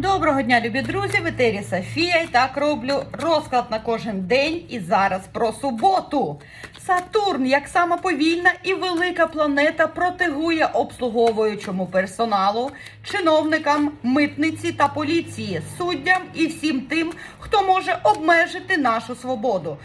Доброго дня, любі друзі! В етері Софія. І так роблю розклад на кожен день. І зараз про суботу. Сатурн, як сама повільна і велика планета, протигує обслуговуючому персоналу, чиновникам, митниці та поліції, суддям і всім тим, хто може обмежити нашу свободу.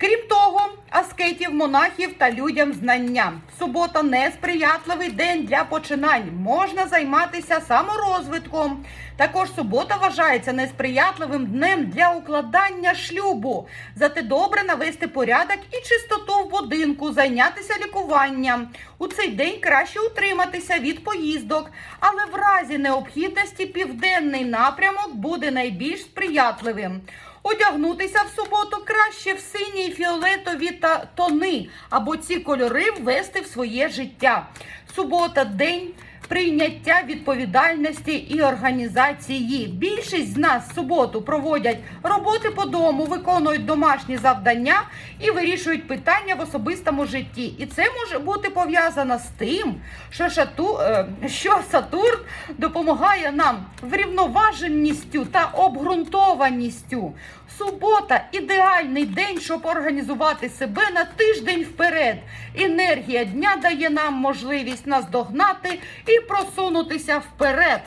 Крім того, аскетів, монахів та людям знання. Субота несприятливий день для починань. Можна займатися саморозвитком. Також субота вважається несприятливим днем для укладання шлюбу. Зате добре навести порядок і чистоту в будинку, зайнятися лікуванням. У цей день краще утриматися від поїздок, але в разі необхідності південний напрямок буде найбільш сприятливим. Одягнутися в суботу краще в сині фіолетові та тони, або ці кольори ввести в своє життя. Субота день прийняття відповідальності і організації. Більшість з нас в суботу проводять роботи по дому, виконують домашні завдання і вирішують питання в особистому житті. І це може бути пов'язано з тим, що, шату, е, що Сатурн допомагає нам врівноваженістю та обґрунтованістю. Субота ідеальний день, щоб організувати себе на тиждень вперед. Енергія дня дає нам можливість наздогнати і просунутися вперед.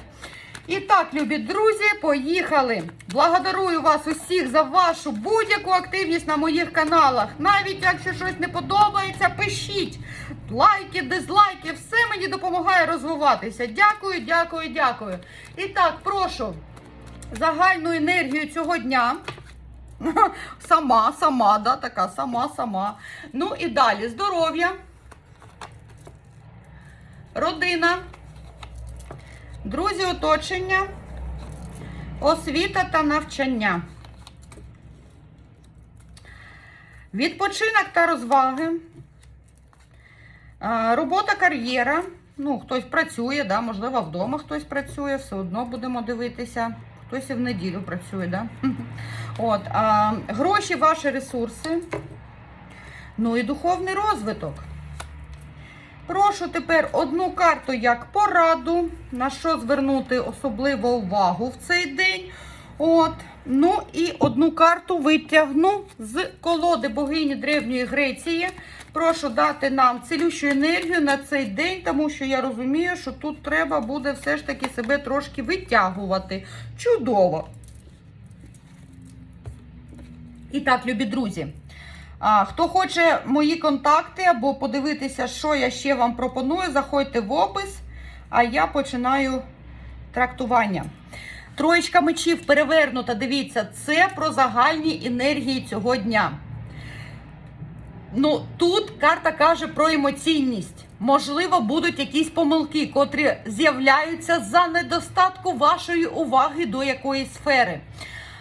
І так, любі друзі, поїхали. Благодарую вас усіх за вашу будь-яку активність на моїх каналах. Навіть якщо щось не подобається, пишіть лайки, дизлайки, все мені допомагає розвиватися. Дякую, дякую, дякую. І так, прошу загальну енергію цього дня. Сама, сама, да, така сама, сама. Ну і далі здоров'я, родина, друзі, оточення, освіта та навчання. Відпочинок та розваги. Робота, кар'єра. Ну, хтось працює, да, можливо, вдома хтось працює, все одно будемо дивитися. Хтось і в неділю працює, да? От, а, гроші, ваші ресурси. Ну і духовний розвиток. Прошу тепер одну карту як пораду, на що звернути особливу увагу в цей день. От. Ну і одну карту витягну з колоди богині Древньої Греції. Прошу дати нам цілющу енергію на цей день, тому що я розумію, що тут треба буде все ж таки себе трошки витягувати. Чудово! І так, любі друзі. А, Хто хоче мої контакти або подивитися, що я ще вам пропоную, заходьте в опис, а я починаю трактування. Троєчка мечів перевернута, дивіться, це про загальні енергії цього дня. Ну, тут карта каже про емоційність. Можливо, будуть якісь помилки, котрі з'являються за недостатку вашої уваги до якоїсь сфери.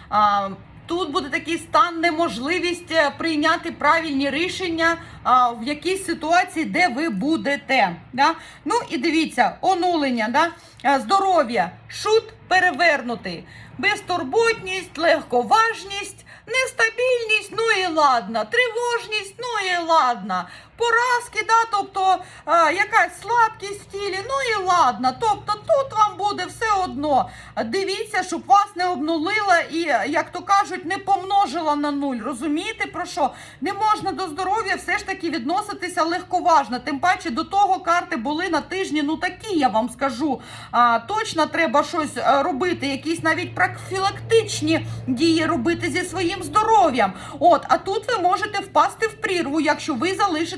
А, Тут буде такий стан, неможливість е, прийняти правильні рішення а, в якійсь ситуації, де ви будете. Да? Ну і дивіться, онулення, да? Здоров'я, шут перевернутий, безтурботність, легковажність, нестабільність, ну і ладно, тривожність, ну і ладно. Поразки, да, тобто а, якась слабкість тілі, ну і ладно. Тобто тут вам буде все одно. Дивіться, щоб вас не обнулила і, як то кажуть, не помножила на нуль. Розумієте про що? Не можна до здоров'я все ж таки відноситися легковажно. Тим паче до того карти були на тижні, ну такі я вам скажу. А, Точно треба щось робити, якісь навіть профілактичні дії робити зі своїм здоров'ям. От, а тут ви можете впасти в прірву, якщо ви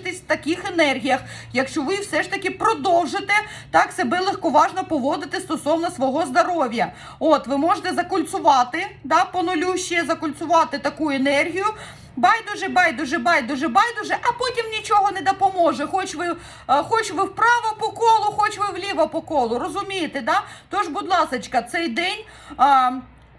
залишитесь в таких енергіях, якщо ви все ж таки продовжите так себе легковажно поводити стосовно свого здоров'я. От, ви можете закульцувати, да, по нулю ще закульцувати таку енергію. Байдуже, байдуже, байдуже, байдуже, а потім нічого не допоможе. Хоч ви, е, хоч ви вправо по колу, хоч ви вліво по колу. Розумієте, да? Тож, будь ласка, цей день,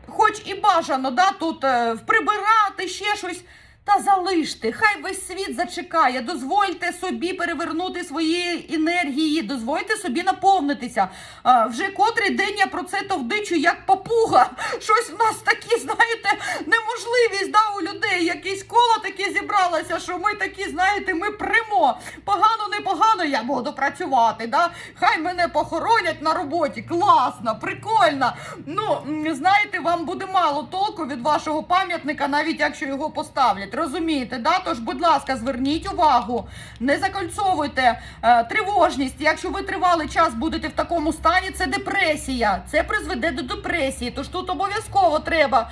хоч і бажано, да, тут е, прибирати ще щось. Та залиште, хай весь світ зачекає. Дозвольте собі перевернути свої енергії, дозвольте собі наповнитися. А, вже котрий день я про це товдичу, як папуга. Щось в нас такі, знаєте, неможливість да, у людей. Якесь коло таке зібралося, що ми такі, знаєте, ми примо. Погано, непогано, я буду працювати. Да? Хай мене похоронять на роботі. Класно, прикольно. Ну, знаєте, вам буде мало толку від вашого пам'ятника, навіть якщо його поставлять. Розумієте, да? Тож, будь ласка, зверніть увагу, не закольцовуйте е, тривожність. Якщо ви тривалий час будете в такому стані, це депресія. Це призведе до депресії. Тож тут обов'язково треба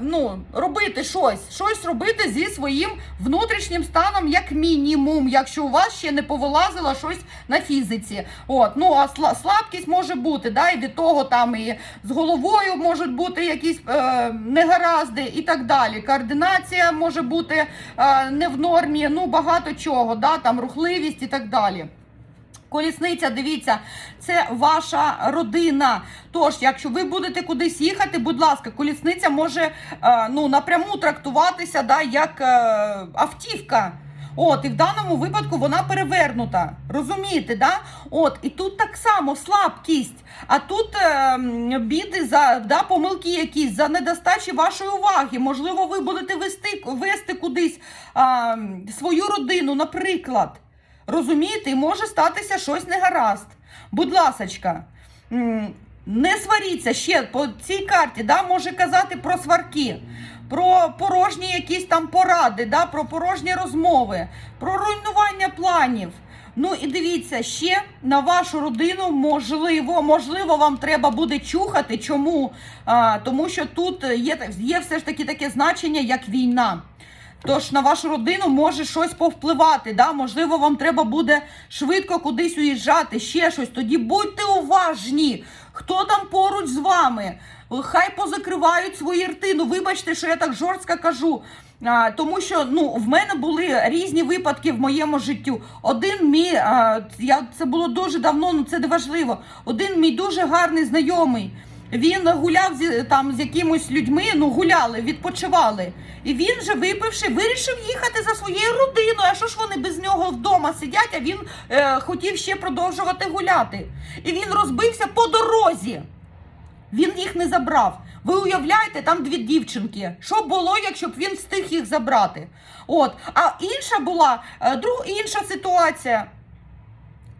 ну, робити щось, щось робити зі своїм внутрішнім станом, як мінімум, якщо у вас ще не повилазило щось на фізиці. От, ну а сла- слабкість може бути, да, і від того там і з головою можуть бути якісь е, негаразди і так далі. Координація може бути е, не в нормі, ну багато чого, да, там рухливість і так далі. Колісниця, дивіться, це ваша родина. Тож, якщо ви будете кудись їхати, будь ласка, колісниця може е, ну, напряму трактуватися да, як е, автівка. От, і в даному випадку вона перевернута. Розумієте, да? От, і тут так само слабкість. А тут е, біди за да, помилки якісь, за недостачі вашої уваги. Можливо, ви будете вести, вести кудись м, свою родину, наприклад. Розумієте, і може статися щось негаразд. Будь ласочка, не сваріться ще по цій карті, да, може казати про сварки, про порожні якісь там поради, да, про порожні розмови, про руйнування планів. Ну і дивіться, ще на вашу родину можливо, можливо, вам треба буде чухати. Чому? А, тому що тут є, є все ж таки таке значення, як війна. Тож на вашу родину може щось повпливати. Да? Можливо, вам треба буде швидко кудись уїжджати, ще щось. Тоді будьте уважні, хто там поруч з вами. Хай позакривають свої рти. Ну, вибачте, що я так жорстко кажу. А, тому що ну, в мене були різні випадки в моєму життю. Один мій, а, я, це було дуже давно, ну це не важливо. Один мій дуже гарний знайомий. Він гуляв зі, там з якимось людьми, ну гуляли, відпочивали. І він же, випивши, вирішив їхати за своєю родиною. А що ж вони без нього вдома сидять, а він е, хотів ще продовжувати гуляти. І він розбився по дорозі. Він їх не забрав. Ви уявляєте, там дві дівчинки. Що було, якщо б він встиг їх забрати? От, а інша була е, друг, інша ситуація.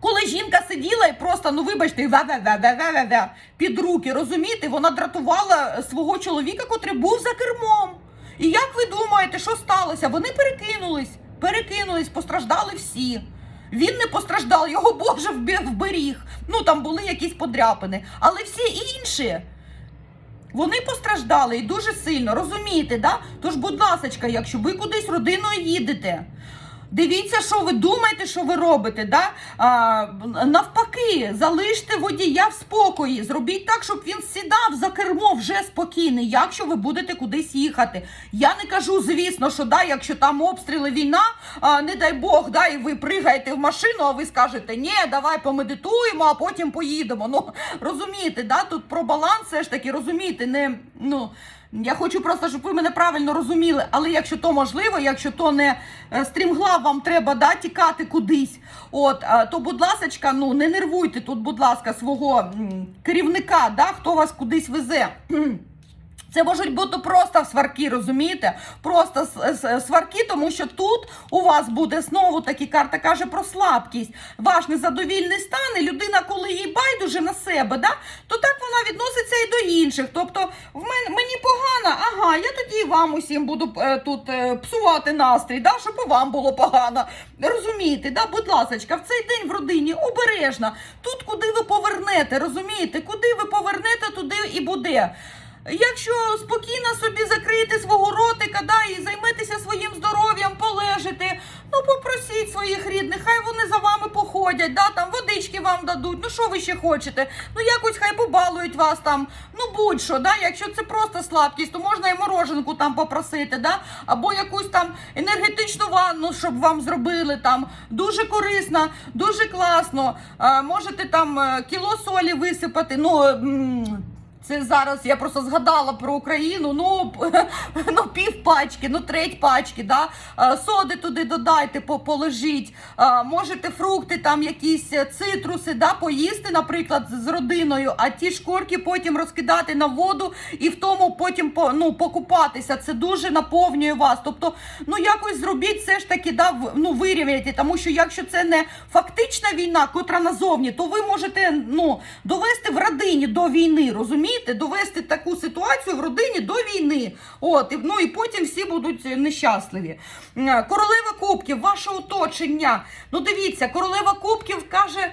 Коли жінка сиділа і просто, ну вибачте, ве-ве-ве-ве-ве-ве під руки, розумієте, вона дратувала свого чоловіка, котрий був за кермом. І як ви думаєте, що сталося? Вони перекинулись, перекинулись, постраждали всі. Він не постраждав, його Боже вберіг. Ну там були якісь подряпини. Але всі інші. Вони постраждали і дуже сильно, розумієте, да? Тож, будь ласка, якщо ви кудись родиною їдете, дивіться, що ви думаєте, що ви робите. Да? А, навпаки, залиште водія в спокої. Зробіть так, щоб він сідав за кермо вже спокійний, якщо ви будете кудись їхати. Я не кажу, звісно, що да, якщо там обстріли війна, а, не дай Бог, да, і ви пригаєте в машину, а ви скажете, ні, давай помедитуємо, а потім поїдемо. Ну, розумієте, да? тут про баланс все ж таки, розумієте, не, ну, я хочу просто, щоб ви мене правильно розуміли, але якщо то можливо, якщо то не е, стрімглав, вам треба да, тікати кудись, от, е, то, будь ласка, ну, не нервуйте тут, будь ласка, свого керівника, да, хто вас кудись везе. Це можуть бути просто сварки, розумієте? Просто сварки, тому що тут у вас буде знову таки карта каже про слабкість, ваш незадовільний стан, і людина, коли їй байдуже на себе, да, то так вона відноситься і до інших. Тобто, в мене мені погано, ага, я тоді вам усім буду е, тут е, псувати настрій, да, щоб вам було погано. Розумієте, да, будь ласочка, в цей день в родині обережно. Тут куди ви повернете, розумієте? Куди ви повернете, туди і буде. Якщо спокійно собі закрити свого ротика, да, і займетеся своїм здоров'ям, полежите, ну попросіть своїх рідних, хай вони за вами походять, да, там водички вам дадуть. Ну що ви ще хочете? Ну якось хай побалують вас там. Ну будь-що, да, якщо це просто слабкість, то можна і мороженку там попросити, да, або якусь там енергетичну ванну, щоб вам зробили там. Дуже корисно, дуже класно. Можете там е, кіло солі висипати. Ну. Це зараз я просто згадала про Україну. Ну, ну пів пачки, ну треть пачки, да? Соди туди додайте, по- положіть. Можете фрукти, там якісь е, цитруси, да, поїсти, наприклад, з родиною, а ті шкурки потім розкидати на воду і в тому потім ну, покупатися. Це дуже наповнює вас. Тобто, ну якось зробіть все ж таки, да, ну, вирівняйте, тому що якщо це не фактична війна, котра назовні, то ви можете ну, довести в родині до війни, розумієте? Довести таку ситуацію в родині до війни. От, ну і потім всі будуть е, нещасливі. Е, Королева Кубків, ваше оточення. Ну дивіться, королева Кубків каже.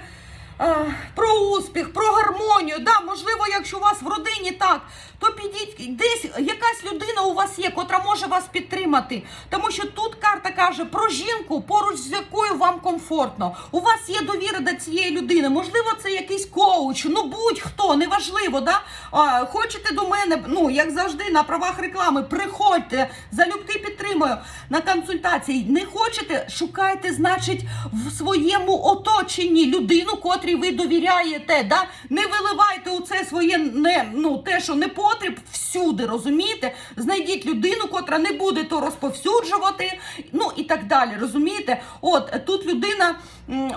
Успіх, про гармонію. Да, можливо, якщо у вас в родині так, то підіть десь якась людина у вас є, котра може вас підтримати. Тому що тут карта каже про жінку, поруч з якою вам комфортно. У вас є довіра до цієї людини. Можливо, це якийсь коуч, ну будь-хто, неважливо. Да? А, хочете до мене, ну як завжди, на правах реклами, приходьте, залюбки підтримую на консультації. Не хочете, шукайте, значить, в своєму оточенні людину, котрій ви довіряєте. Да? Не виливайте у це своє не ну те, що не потріб всюди, розумієте? Знайдіть людину, котра не буде то розповсюджувати, ну і так далі. Розумієте? От тут людина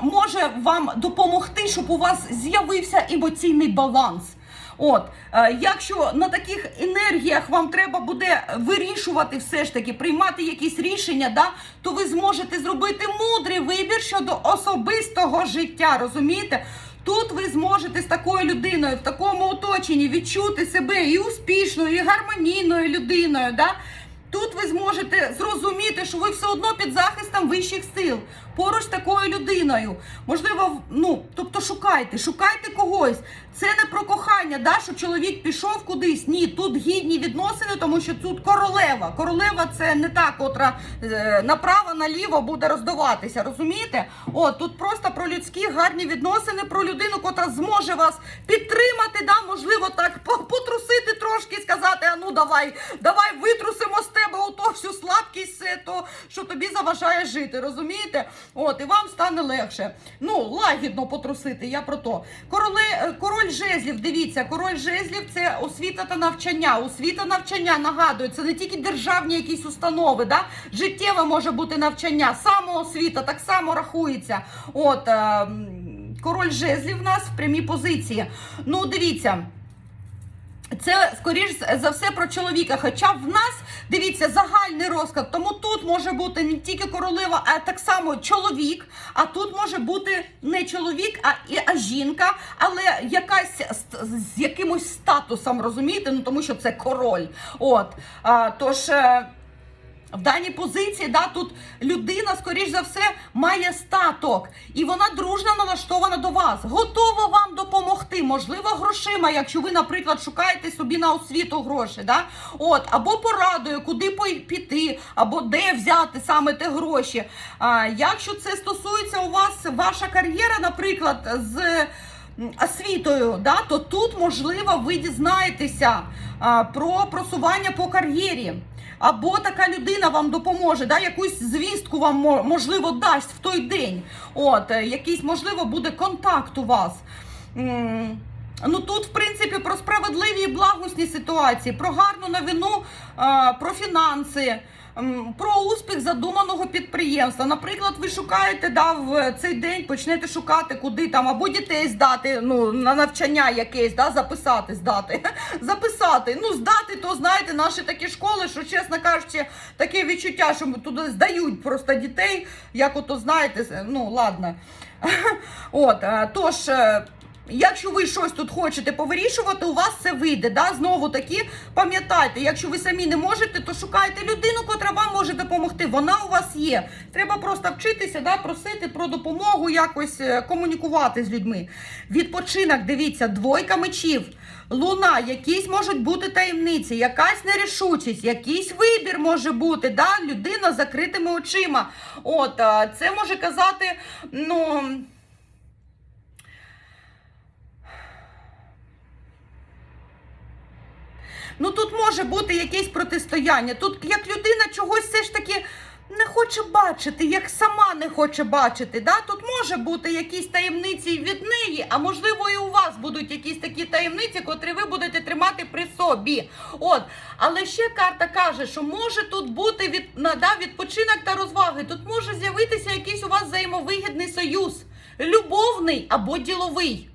може вам допомогти, щоб у вас з'явився емоційний баланс. От, е, якщо на таких енергіях вам треба буде вирішувати все ж таки, приймати якісь рішення, да, то ви зможете зробити мудрий вибір щодо особистого життя, розумієте? Тут ви зможете з такою людиною, в такому оточенні відчути себе і успішною, і гармонійною людиною. Да? Тут ви зможете зрозуміти, що ви все одно під захистом вищих сил, поруч такою людиною. Можливо, ну, тобто шукайте, шукайте когось. Це не про кохання, да, що чоловік пішов кудись. Ні, тут гідні відносини, тому що тут королева. Королева це не та, котра е, направо наліво буде роздаватися. Розумієте? О, тут просто про людські гарні відносини, про людину, котра зможе вас підтримати, да, можливо, так по- потрусити трошки сказати: а ну давай, давай витрусимо з тебе ото всю слабкість, то, що тобі заважає жити. Розумієте? От, і вам стане легше. Ну, лагідно потрусити, я про то. Короле, е, король жезлів, дивіться, король жезлів це освіта та навчання. Освіта навчання нагадую, це не тільки державні якісь установи, да? життєве може бути навчання, самоосвіта так само рахується. От, е, король жезлів в нас в прямій позиції. Ну, дивіться. Це скоріш за все про чоловіка. Хоча в нас дивіться загальний розклад. Тому тут може бути не тільки королева, а так само чоловік. А тут може бути не чоловік, а а жінка, але якась з якимось статусом, розумієте? Ну тому що це король. От а, тож. В даній позиції, да, тут людина, скоріш за все, має статок, і вона дружно налаштована до вас, готова вам допомогти, можливо, грошима, якщо ви, наприклад, шукаєте собі на освіту гроші, да? От, або порадою, куди піти, або де взяти саме те гроші. А, якщо це стосується у вас ваша кар'єра, наприклад, з освітою, да, то тут, можливо, ви дізнаєтеся а, про просування по кар'єрі. Або така людина вам допоможе, да, якусь звістку вам мо- можливо дасть в той день. От, е, якийсь, можливо, буде контакт у вас. Ну тут, в принципі, про справедливі і благосні ситуації, про гарну новину, про фінанси, про успіх задуманого підприємства. Наприклад, ви шукаєте да, в цей день, почнете шукати, куди там або дітей здати, ну на навчання якесь, да, записати, здати, записати. Ну, здати, то знаєте, наші такі школи, що чесно кажучи, таке відчуття, що туди здають просто дітей, як ото знаєте, ну ладно. От, е, тож. Якщо ви щось тут хочете повирішувати, у вас це вийде. Да? Знову таки, пам'ятайте, якщо ви самі не можете, то шукайте людину, котра вам може допомогти. Вона у вас є. Треба просто вчитися, да? просити про допомогу, якось е, комунікувати з людьми. Відпочинок, дивіться, двойка мечів. Луна, якісь можуть бути таємниці, якась нерішучість, якийсь вибір може бути, да? людина з закритими очима. От, е, це може казати, ну. Ну тут може бути якесь протистояння. Тут як людина чогось все ж таки не хоче бачити, як сама не хоче бачити. Да? Тут може бути якісь таємниці від неї, а можливо, і у вас будуть якісь такі таємниці, котрі ви будете тримати при собі. От, але ще карта каже, що може тут бути від, да, відпочинок та розваги. Тут може з'явитися якийсь у вас взаємовигідний союз, любовний або діловий.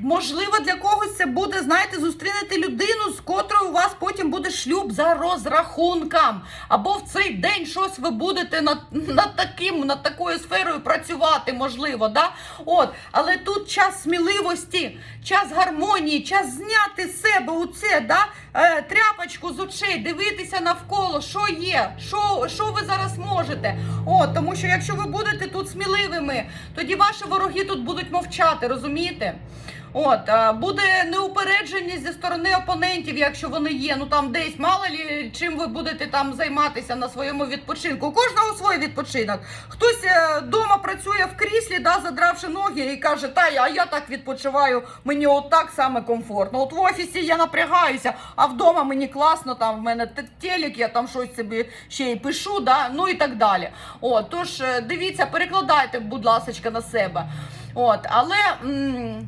Можливо, для когось це буде, знаєте, зустрінути людину, з котрою у вас потім буде шлюб за розрахунком. Або в цей день щось ви будете над, над таким, над такою сферою працювати, можливо, да? От, але тут час сміливості, час гармонії, час зняти з себе у це, да? е, тряпочку з очей, дивитися навколо, що є, що, що ви зараз можете. От, тому що якщо ви будете тут сміливими, тоді ваші вороги тут будуть мовчати, розумієте? От, буде неупередженість зі сторони опонентів, якщо вони є. Ну там десь мало лі чим ви будете там займатися на своєму відпочинку. У кожного свій відпочинок. Хтось вдома працює в кріслі, да, задравши ноги, і каже, та а я так відпочиваю, мені отак саме комфортно. От в офісі я напрягаюся, а вдома мені класно, там в мене те- телек, я там щось собі ще й пишу, да, ну і так далі. От, тож е, дивіться, перекладайте, будь ласка, на себе. От, але. м,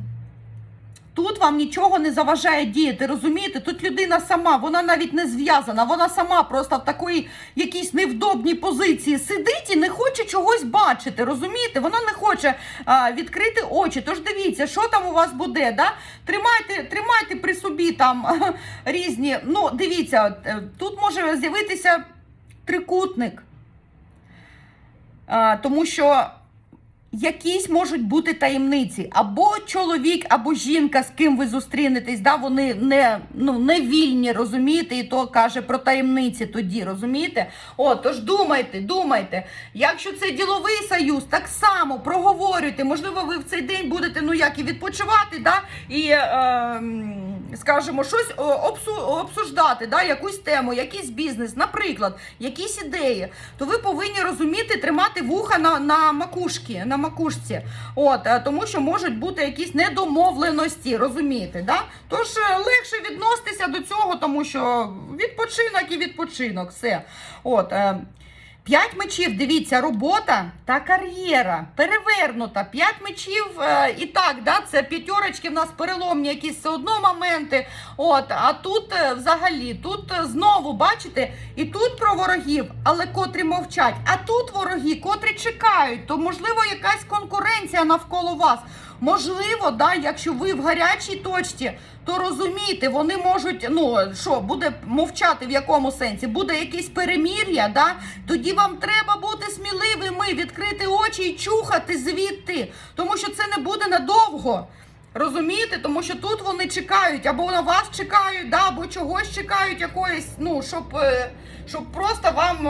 Тут вам нічого не заважає діяти, розумієте? Тут людина сама, вона навіть не зв'язана, вона сама просто в такій якійсь невдобній позиції сидить і не хоче чогось бачити, розумієте? Вона не хоче а, відкрити очі. Тож дивіться, що там у вас буде. Да? Тримайте, тримайте при собі там різні. Ну, дивіться, е, тут може з'явитися трикутник. А, тому що якісь можуть бути таємниці. Або чоловік, або жінка, з ким ви зустрінетесь, да, вони не, ну, не вільні, розумієте, і то каже про таємниці тоді, розумієте? О, тож думайте, думайте. Якщо це діловий союз, так само проговорюйте. Можливо, ви в цей день будете, ну як і відпочивати, да, і, е, скажімо, щось обсу, обсуждати, да, якусь тему, якийсь бізнес, наприклад, якісь ідеї, то ви повинні розуміти, тримати вуха на, на макушці, на макушці. От, е, тому що можуть бути якісь недомовленості, розумієте? Да? Тож е, легше відноситися до цього, тому що відпочинок і відпочинок, все. От, е, П'ять мечів, дивіться, робота та кар'єра перевернута. П'ять мечів е, і так, да, це п'ятерочки в нас переломні якісь все одно моменти. От, а тут е, взагалі, тут е, знову бачите, і тут про ворогів, але котрі мовчать. А тут вороги, котрі чекають, то можливо якась конкуренція навколо вас. Можливо, да, якщо ви в гарячій точці, то розумієте, вони можуть, ну що, буде мовчати в якому сенсі? Буде якесь перемір'я, да? тоді вам треба бути сміливими, відкрити очі і чухати звідти, тому що це не буде надовго. Розумієте? Тому що тут вони чекають, або на вас чекають, да, або чогось чекають, якоїсь, ну, щоб, е, щоб просто вам.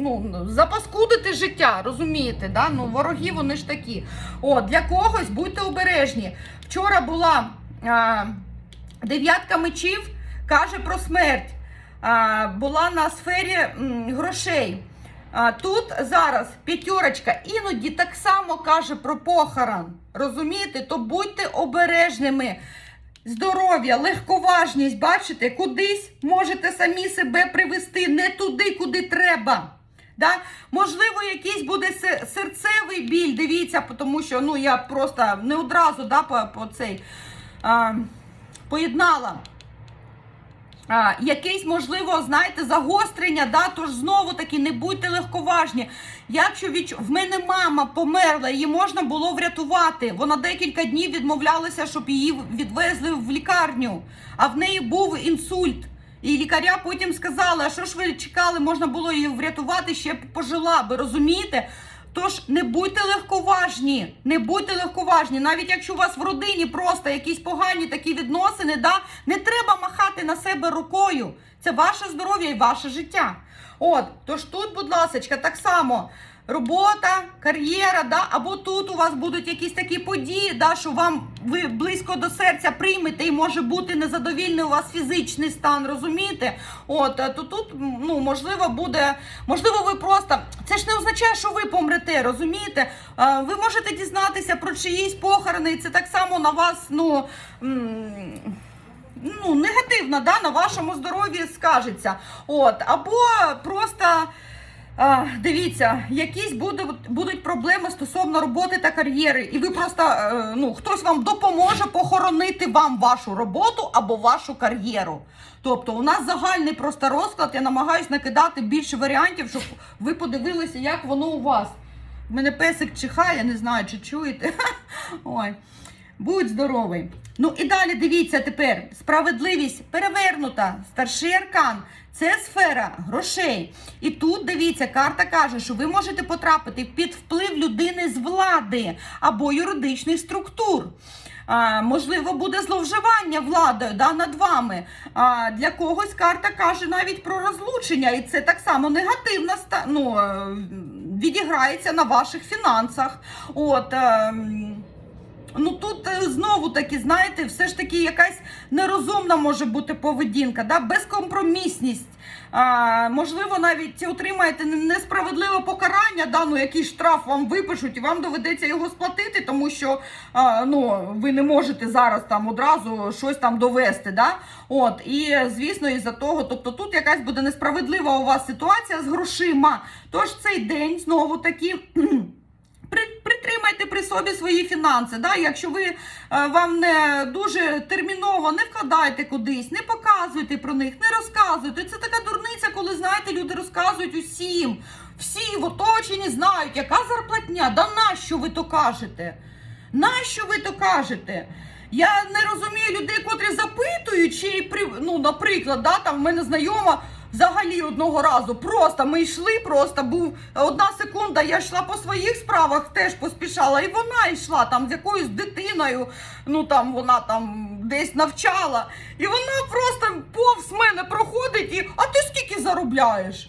Ну, запаскудити життя, розумієте, да? ну, вороги вони ж такі. От, для когось будьте обережні. Вчора була а, дев'ятка мечів, каже про смерть. А, була на сфері м, грошей. А, тут зараз п'ятерочка іноді так само каже про похорон. Розумієте? То будьте обережними. Здоров'я, легковажність, бачите, кудись можете самі себе привести не туди, куди треба. Да? Можливо, якийсь буде серцевий біль, дивіться, тому що ну, я просто не одразу да, по, по цей, а, поєднала. А, якесь, можливо, знаєте, загострення, да, тож знову таки не будьте легковажні. Якщо відч... в мене мама померла, її можна було врятувати. Вона декілька днів відмовлялася, щоб її відвезли в лікарню, а в неї був інсульт. І лікаря потім сказали, а що ж ви чекали, можна було її врятувати, ще пожила би, розумієте? Тож не будьте легковажні, не будьте легковажні. Навіть якщо у вас в родині просто якісь погані такі відносини, да, не треба махати на себе рукою. Це ваше здоров'я і ваше життя. От, тож тут, будь ласка, так само робота, кар'єра, да, або тут у вас будуть якісь такі події, да, що вам ви близько до серця приймете і може бути незадовільний у вас фізичний стан, розумієте? От, е, то тут, ну, можливо, буде, можливо, ви просто, це ж не означає, що ви помрете, розумієте? Е, Ви можете дізнатися про чиїсь похорони, і це так само на вас, ну. Ну, негативно да, на вашому здоров'ї скажеться. От, або просто. Дивіться, якісь будуть, будуть проблеми стосовно роботи та кар'єри, і ви просто е, ну хтось вам допоможе похоронити вам вашу роботу або вашу кар'єру. Тобто, у нас загальний просто розклад. Я намагаюсь накидати більше варіантів, щоб ви подивилися, як воно у вас. У мене песик чихає, не знаю, чи чуєте. Ой. Будь здоровий. Ну і далі дивіться тепер. Справедливість перевернута. Старший аркан. Це сфера грошей. І тут дивіться, карта каже, що ви можете потрапити під вплив людини з влади або юридичних структур. А, можливо, буде зловживання владою да, над вами. А, для когось карта каже навіть про розлучення, і це так само негативно ну, е, відіграється на ваших фінансах. От, ем, Ну тут е, знову таки, знаєте, все ж таки якась нерозумна може бути поведінка, да? безкомпромісність. А, можливо, навіть отримаєте несправедливе покарання, да? ну, який штраф вам випишуть, і вам доведеться його сплатити, тому що а, ну, ви не можете зараз там одразу щось там довести. Да? От, і звісно, із-за того, тобто тут якась буде несправедлива у вас ситуація з грошима. Тож цей день знову таки. При- при собі свої фінанси. Да? Якщо ви е, вам не дуже терміново не вкладайте кудись, не показуйте про них, не розказуйте. Це така дурниця, коли знаєте, люди розказують усім. Всі в оточенні знають, яка зарплатня. Да нащо ви то кажете? Нащо ви то кажете? Я не розумію людей, котрі запитують, чи ну, наприклад, да, там в мене знайома взагалі одного разу. Просто ми йшли, просто був одна секунда. Я йшла по своїх справах, теж поспішала, і вона йшла там з якоюсь дитиною. Ну там вона там десь навчала, і вона просто повз мене проходить і а ти скільки заробляєш?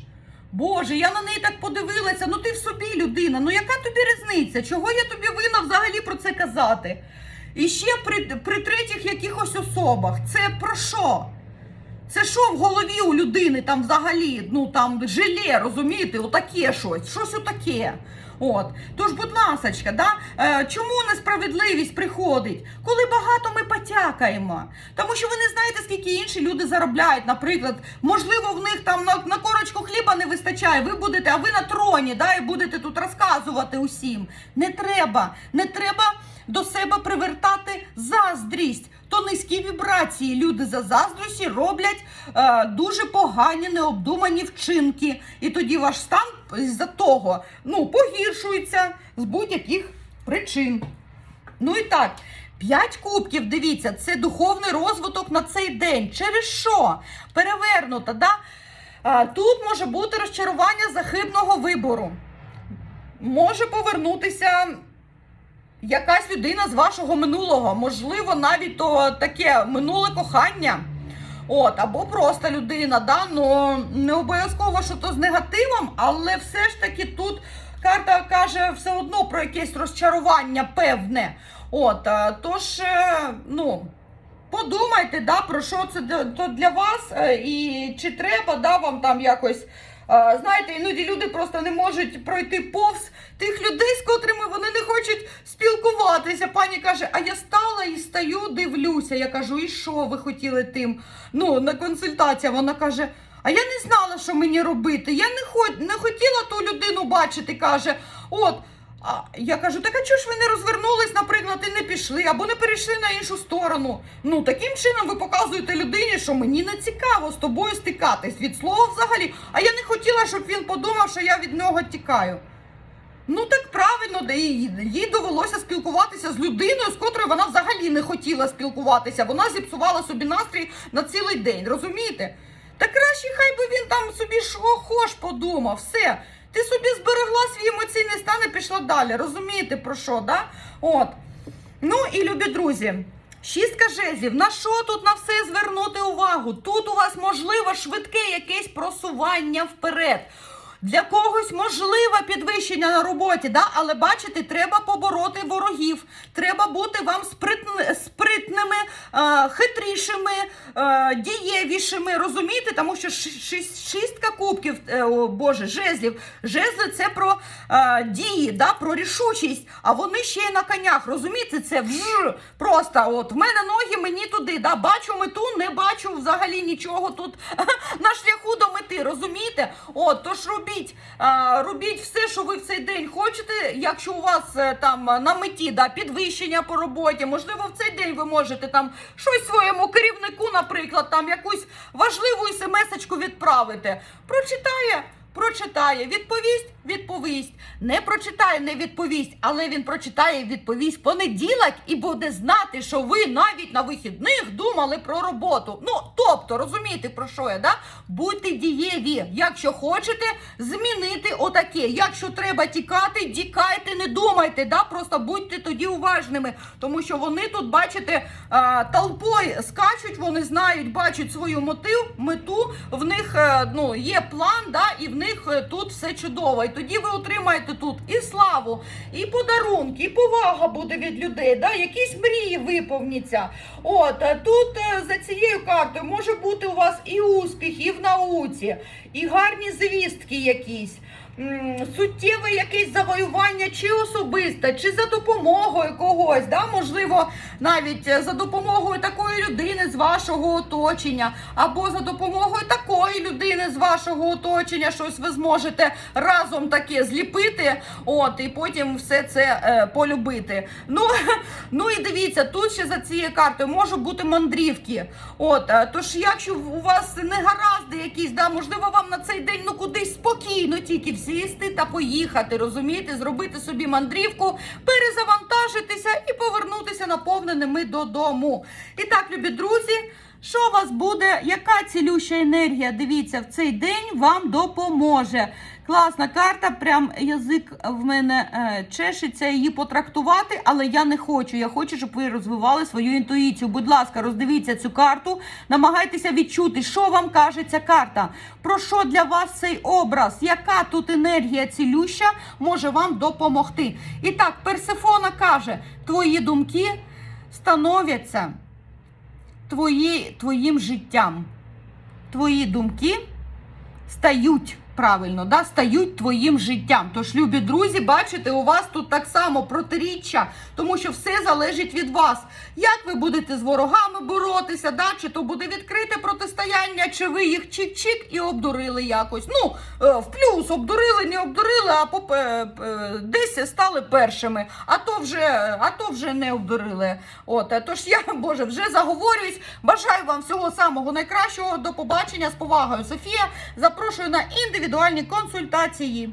Боже, я на неї так подивилася. Ну ти в собі людина. Ну яка тобі різниця? Чого я тобі винна взагалі про це казати? І ще при, при третіх якихось особах. Це про що? Це що в голові у людини там взагалі, ну там желе, розумієте, отаке щось, щось отаке. От. Тож, будь ласочка, да? е, чому несправедливість приходить? Коли багато ми потякаємо. Тому що ви не знаєте, скільки інші люди заробляють. Наприклад, можливо, в них там на, на корочку хліба не вистачає. Ви будете, а ви на троні, да, і будете тут розказувати усім. Не треба, не треба до себе привертати заздрість. То низькі вібрації люди за заздрості роблять е, дуже погані необдумані вчинки. І тоді ваш стан з-за того ну, погіршується з будь-яких причин. Ну і так, п'ять кубків, дивіться, це духовний розвиток на цей день. Через що? Перевернуто, да? А, тут може бути розчарування захибного вибору. Може повернутися якась людина з вашого минулого, можливо, навіть то таке минуле кохання. От, або просто людина, да? ну не обов'язково, що то з негативом, але все ж таки тут карта каже все одно про якесь розчарування певне. От, е, тож, е, ну, подумайте, да, про що це для- вас, е, і чи треба да, вам там якось. Знаєте, іноді люди просто не можуть пройти повз тих людей, з котрими вони не хочуть спілкуватися. Пані каже, а я стала і стою, дивлюся. Я кажу, і що ви хотіли тим? Ну, на консультація вона каже. А я не знала, що мені робити. Я не, хот... не хотіла ту людину бачити. каже, от. А я кажу, так а чого ж ви не розвернулись, наприклад, і не пішли, або не перейшли на іншу сторону. Ну, таким чином ви показуєте людині, що мені не цікаво з тобою стикатись від слова взагалі. А я не хотіла, щоб він подумав, що я від нього тікаю. Ну так правильно, де їй, довелося спілкуватися з людиною, з котрою вона взагалі не хотіла спілкуватися. Вона зіпсувала собі настрій на цілий день, розумієте? Та краще хай би він там собі що хош подумав, все. Ти собі зберегла свій емоційний стан і пішла далі. Розумієте про що, да? От. Ну і любі друзі. Шістка жезлів. На що тут на все звернути увагу? Тут у вас можливо швидке якесь просування вперед. Для когось можливе підвищення на роботі, да? але бачите, треба побороти ворогів. Треба бути вам спритн- спритними, е, хитрішими, е, дієвішими. Розумієте? Тому що шістка кубків, е, о, Боже, жезлів. Жезли це про е, дії, да? про рішучість. А вони ще на конях. Розумієте, це вж, просто от в мене ноги мені туди. Да? Бачу мету, не бачу взагалі нічого тут на шляху до мети. Розумієте? От, тож робіть, а, робіть все, що ви в цей день хочете. Якщо у вас е, там на меті да, підвищення по роботі, можливо, в цей день ви можете там щось своєму керівнику, наприклад, там якусь важливу смс-очку відправити. Прочитає. Прочитає, відповість, відповість. Не прочитає, не відповість, але він прочитає, відповість понеділок і буде знати, що ви навіть на вихідних думали про роботу. Ну, тобто, розумієте, про що я, да? Будьте дієві. Якщо хочете змінити отаке. Якщо треба тікати, тікайте, не думайте, да? просто будьте тоді уважними. Тому що вони тут, бачите, толпою скачуть, вони знають, бачать свою мотив, мету, в них е, ну, є план, да? і в них е, тут все чудово. І тоді ви отримаєте тут і славу, і подарунки, і повага буде від людей, да? якісь мрії виповняться. От е, тут е, за цією картою може бути у вас і успіх, і в науці, і гарні звістки якісь. Суттєве якесь завоювання, чи особисте, чи за допомогою когось, да? можливо, навіть е, за допомогою такої людини з вашого оточення, або за допомогою такої людини з вашого оточення, щось ви зможете разом таке зліпити, от, і потім все це е, полюбити. Ну, ну і дивіться, тут ще за цією картою можуть бути мандрівки. От, е, тож, якщо у вас не гаразди якісь, да, можливо, вам на цей день ну кудись спокійно тільки сісти та поїхати, розумієте, зробити собі мандрівку, перезавантажитися і повернутися наповненими додому. І так, любі друзі. Що у вас буде, яка цілюща енергія, дивіться, в цей день вам допоможе. Класна карта, прям язик в мене е, чешеться її потрактувати, але я не хочу. Я хочу, щоб ви розвивали свою інтуїцію. Будь ласка, роздивіться цю карту, намагайтеся відчути, що вам каже ця карта. Про що для вас цей образ? Яка тут енергія цілюща може вам допомогти? І так, Персефона каже: твої думки становляться твої, твоїм життям. Твої думки стають правильно, да, стають твоїм життям. Тож, любі друзі, бачите, у вас тут так само протиріччя, тому що все залежить від вас. Як ви будете з ворогами боротися, да? чи то буде відкрите протистояння, чи ви їх чик-чик і обдурили якось. Ну, е, в плюс обдурили, не обдурили, а поп- е, е, десь стали першими. А то вже, а то вже не обдурили. От, тож я, Боже, вже заговорююсь. Бажаю вам всього самого найкращого. До побачення з повагою. Софія запрошую на індивідуальні консультації.